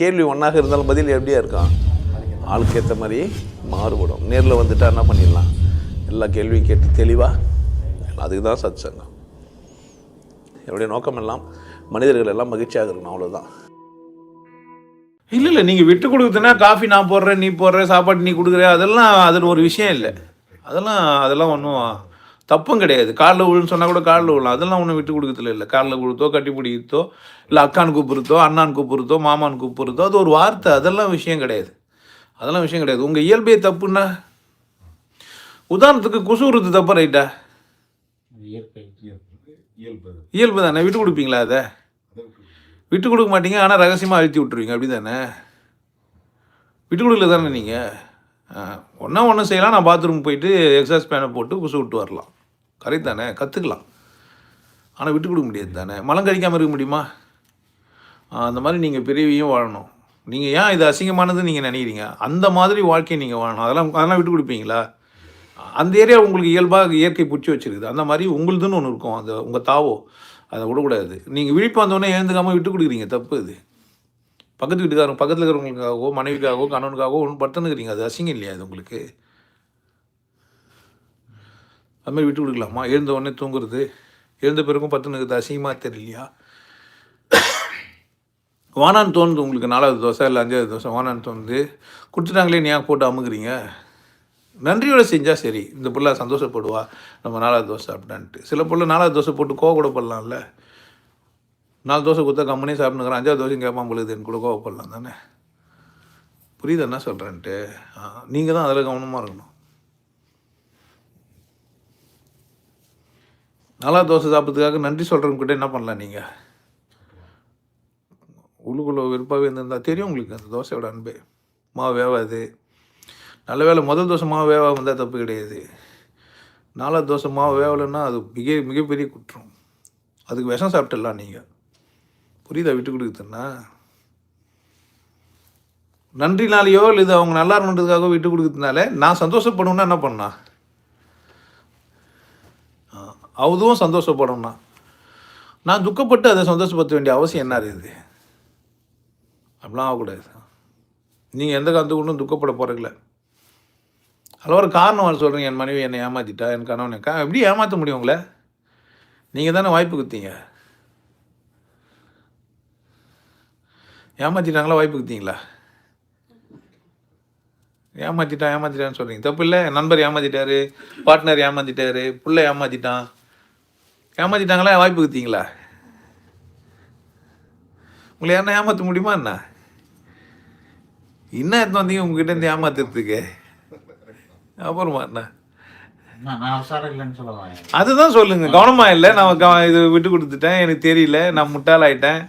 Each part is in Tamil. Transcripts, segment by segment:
கேள்வி ஒன்றாக இருந்தாலும் பதில் எப்படியா இருக்கான் ஆளுக்கு ஏற்ற மாதிரி மாறுபடும். நேரில் வந்துட்டா என்ன பண்ணிடலாம்? எல்லா கேள்வியும் கேட்டு தெளிவாக அதுக்கு தான் சத் சங்கம் என்னுடைய நோக்கம் எல்லாம் மனிதர்கள் எல்லாம் மகிழ்ச்சியாக இருக்கணும் அவ்வளோதான் இல்லை இல்லை நீங்கள் விட்டு கொடுக்குறதுனா காஃபி நான் போடுறேன் நீ போடுற சாப்பாடு நீ கொடுக்குற அதெல்லாம் அதில் ஒரு விஷயம் இல்லை. அதெல்லாம் அதெல்லாம் ஒன்றும் தப்பும் கிடையாது. காலில் விழுன்னு சொன்னால் கூட காலில் விழலாம். அதெல்லாம் ஒன்றும் விட்டு கொடுக்கறதுல இல்லை. காலில் கொடுத்தோ கட்டி பிடிக்கிறதோ இல்லை அக்கான் கூப்பிடுறதோ அண்ணான் கூப்பிடுறதோ மாமான் கூப்பிடுறதோ அது ஒரு வார்த்தை. அதெல்லாம் விஷயம் கிடையாது. அதெல்லாம் விஷயம் கிடையாது. உங்கள் இயல்பே தப்புன்னா? உதாரணத்துக்கு குசுறுறது தப்பா ரைட்டா? இயல்பு. தானே? விட்டு கொடுப்பீங்களா அதை? விட்டு கொடுக்க மாட்டீங்க ஆனால் ரகசியமாக அழுத்தி விட்டுருவீங்க. அப்படி தானே விட்டு கொடுக்கல தானே நீங்கள் ஒன்றா ஒன்று செய்யலாம். நான் பாத்ரூம் போயிட்டு எக்ஸாஸ் பேனை போட்டு குசு விட்டு வரலாம். கரெக்ட் தானே கற்றுக்கலாம் ஆனால் விட்டு கொடுக்க முடியாது தானே? மலம் கழிக்காமல் இருக்க முடியுமா? அந்த மாதிரி நீங்கள் பெரியவையும் வாழணும். நீங்கள் ஏன் இது அசிங்கமானதுன்னு நீங்கள் நினைக்கிறீங்க? அந்த மாதிரி வாழ்க்கையை நீங்கள் வாழணும். அதெல்லாம் அதெல்லாம் விட்டு கொடுப்பீங்களா? அந்த ஏரியா உங்களுக்கு இயல்பாக இயற்கை பிடிச்சி வச்சிருக்குது. அந்த மாதிரி உங்களுதுன்னு ஒன்று இருக்கும். அந்த உங்கள் தாவோ அதை விடக்கூடாது. நீங்கள் விழிப்பு வந்தோடனே எழுந்துக்காமல் விட்டு கொடுக்குறீங்க. தப்பு இது. பக்கத்து வீட்டுக்காரங்க பக்கத்தில் இருக்கிறவங்களுக்காகவோ மனைவிக்காகவோ கணவனுக்காகவோ ஒன்று படுத்துனுக்குறீங்க அது அசிங்கம் இல்லையா அது உங்களுக்கு? அது மாதிரி விட்டு கொடுக்கலாமா? எழுந்த உடனே தூங்குறது. எழுந்த பிறகும் பத்துனுக்கு அசிங்கமாக தெரியலையா? வானான்னு தோணுது உங்களுக்கு நாலாவது தோசை இல்லை அஞ்சாவது தோசை வானான்னு தோணுது. கொடுத்துட்டாங்களே நீ ஏன் போட்டு அமுக்குறீங்க நன்றியோடு செஞ்சால் சரி. இந்த பிள்ளை சந்தோஷப்படுவா. நம்ம நாலாவது தோசை அப்படின்ட்டு சில பிள்ளை நாலாவது தோசை போட்டு கோக கூட போடலாம்ல. நாலு தோசை கொடுத்தா கம்பெனி சாப்பிட்டுக்கிறேன் அஞ்சாவது தோசையும் கேட்பான் பொழுதுன்னு கூட கோவப்படலாம் தானே? புரியுது என்ன சொல்கிறேன்ட்டு நீங்கள் தான் அதில் கவனமாக இருக்கணும். நல்லா தோசை சாப்பிட்றதுக்காக நன்றி சொல்கிறவங்ககிட்ட என்ன பண்ணலாம் நீங்கள் உள்ளுக்குள்ளே விருப்பாகவே இருந்திருந்தா தெரியும் உங்களுக்கு அந்த தோசையோட அன்பு. மாவு வேவாது. நல்ல வேளை முதல் தோசை மாவு வேவாக வந்தால் தப்பு கிடையாது. நாலாவது தோசை மாவு வேவலைன்னா அது மிக மிகப்பெரிய குற்றம். அதுக்கு விஷம் சாப்பிட்டுடலாம் நீங்கள் புரியுதா? விட்டு கொடுக்குதுன்னா. நன்றினாலேயோ இல்லை இது அவங்க நல்லா இருக்கணுன்றதுக்காக விட்டு கொடுக்குறதுனால நான் சந்தோஷப்படணும்னா என்ன பண்ணா அதுவும் சந்தோஷப்படணும்னா. நான் துக்கப்பட்டு அதை சந்தோஷப்படுத்த வேண்டிய அவசியம் என்ன இருக்குது? அப்படிலாம் ஆகக்கூடாது நீங்கள் எந்த காலத்து கொண்டும் துக்கப்பட போகிறீங்கள அதில் ஒரு காரணம் சொல்கிறீங்க என் மனைவி என்னை ஏமாற்றிட்டா என் கணவன் கா எப்படி ஏமாற்ற முடியும் உங்களை? நீங்கள் தானே வாய்ப்பு கொடுத்தீங்க. ஏமாற்றிட்டாங்களா வாய்ப்பு கொடுத்தீங்களா? ஏமாற்றிட்டான் ஏமாற்றிட்டான்னு சொல்கிறீங்க தப்பு இல்லை. நண்பர் ஏமாற்றிட்டாரு பார்ட்னர் ஏமாற்றிட்டாரு பிள்ளை ஏமாற்றிட்டான் ஏமாற்றிட்டாங்களா வாய்ப்பு கொடுத்தீங்களா? உங்களை யாருன்னா ஏமாற்ற முடியுமா என்ன? என்ன எடுத்து வந்தீங்க உங்ககிட்ட இருந்து ஏமாத்துறதுக்கு? அப்புறமா என்ன? அதுதான் சொல்லுங்க. கவனமா இல்லை. நான் இது விட்டு கொடுத்துட்டேன். எனக்கு தெரியல. நான் முட்டாளாயிட்டேன்.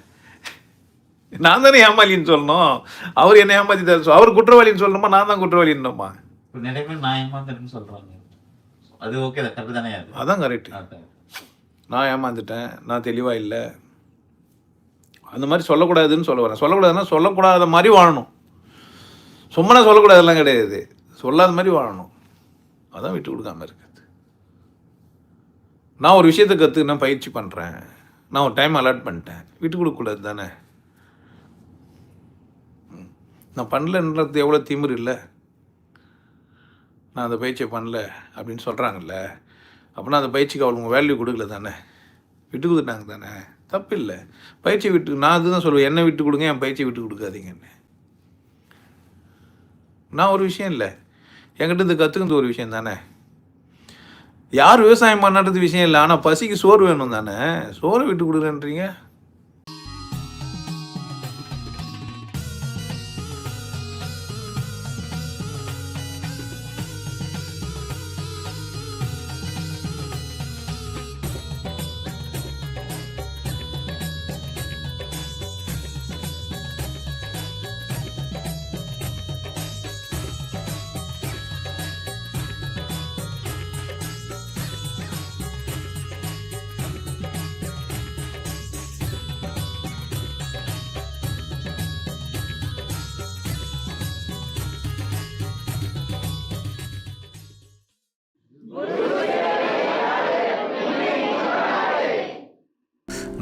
நான் தானே ஏமாளின்னு சொல்லணும். அவர் என்ன ஏமாத்திட்டாரு அவர் குற்றவாளின்னு சொல்லணுமா? நான் தான் குற்றவாளின்னுமா? நிறைய பேர் நான் ஏமாந்துட்டேன்னு சொல்றாங்க. அது ஓகே தான். கரெக்ட் தானே அது? அதான் கரெக்ட். நான் ஏமாந்துட்டேன் நான் தெளிவாக இல்லை. அந்த மாதிரி சொல்லக்கூடாதுன்னு சொல்ல வரேன். சொல்லக்கூடாதுன்னா சொல்லக்கூடாத மாதிரி வாழணும். சும்மா சொல்லக்கூடாதெல்லாம் கிடையாது. சொல்லாத மாதிரி வாழணும். அதான் விட்டு கொடுக்காம இருக்குது நான் ஒரு விஷயத்தை கற்றுக்கினா பயிற்சி பண்ணுறேன் நான் ஒரு டைம் அலாட் பண்ணிட்டேன். விட்டு கொடுக்கக்கூடாது தானே? ம். நான் பண்ணலன்றது எவ்வளோ திமிரு இல்லை? நான் அந்த பயிற்சியை பண்ணல அப்படின்னு சொல்கிறாங்கல்ல அப்படின்னா அந்த பயிற்சிக்கு அவளுக்கு வேல்யூ கொடுக்கல தானே? விட்டு கொடுத்துட்டாங்க தானே? தப்பு இல்லை பயிற்சி விட்டு நான் அதுதான் சொல்லுவேன் என்னை விட்டு கொடுங்க என் பயிற்சியை விட்டு கொடுக்காதீங்கன்னு. நான் ஒரு விஷயம் இல்லை. என்கிட்ட இது கற்றுக்கிறது ஒரு விஷயம் தானே? யார் விவசாயம் பண்ணுறது விஷயம் இல்லை ஆனால் பசிக்கு சோறு வேணும் தானே? சோறை விட்டு கொடுக்குறேன்றீங்க.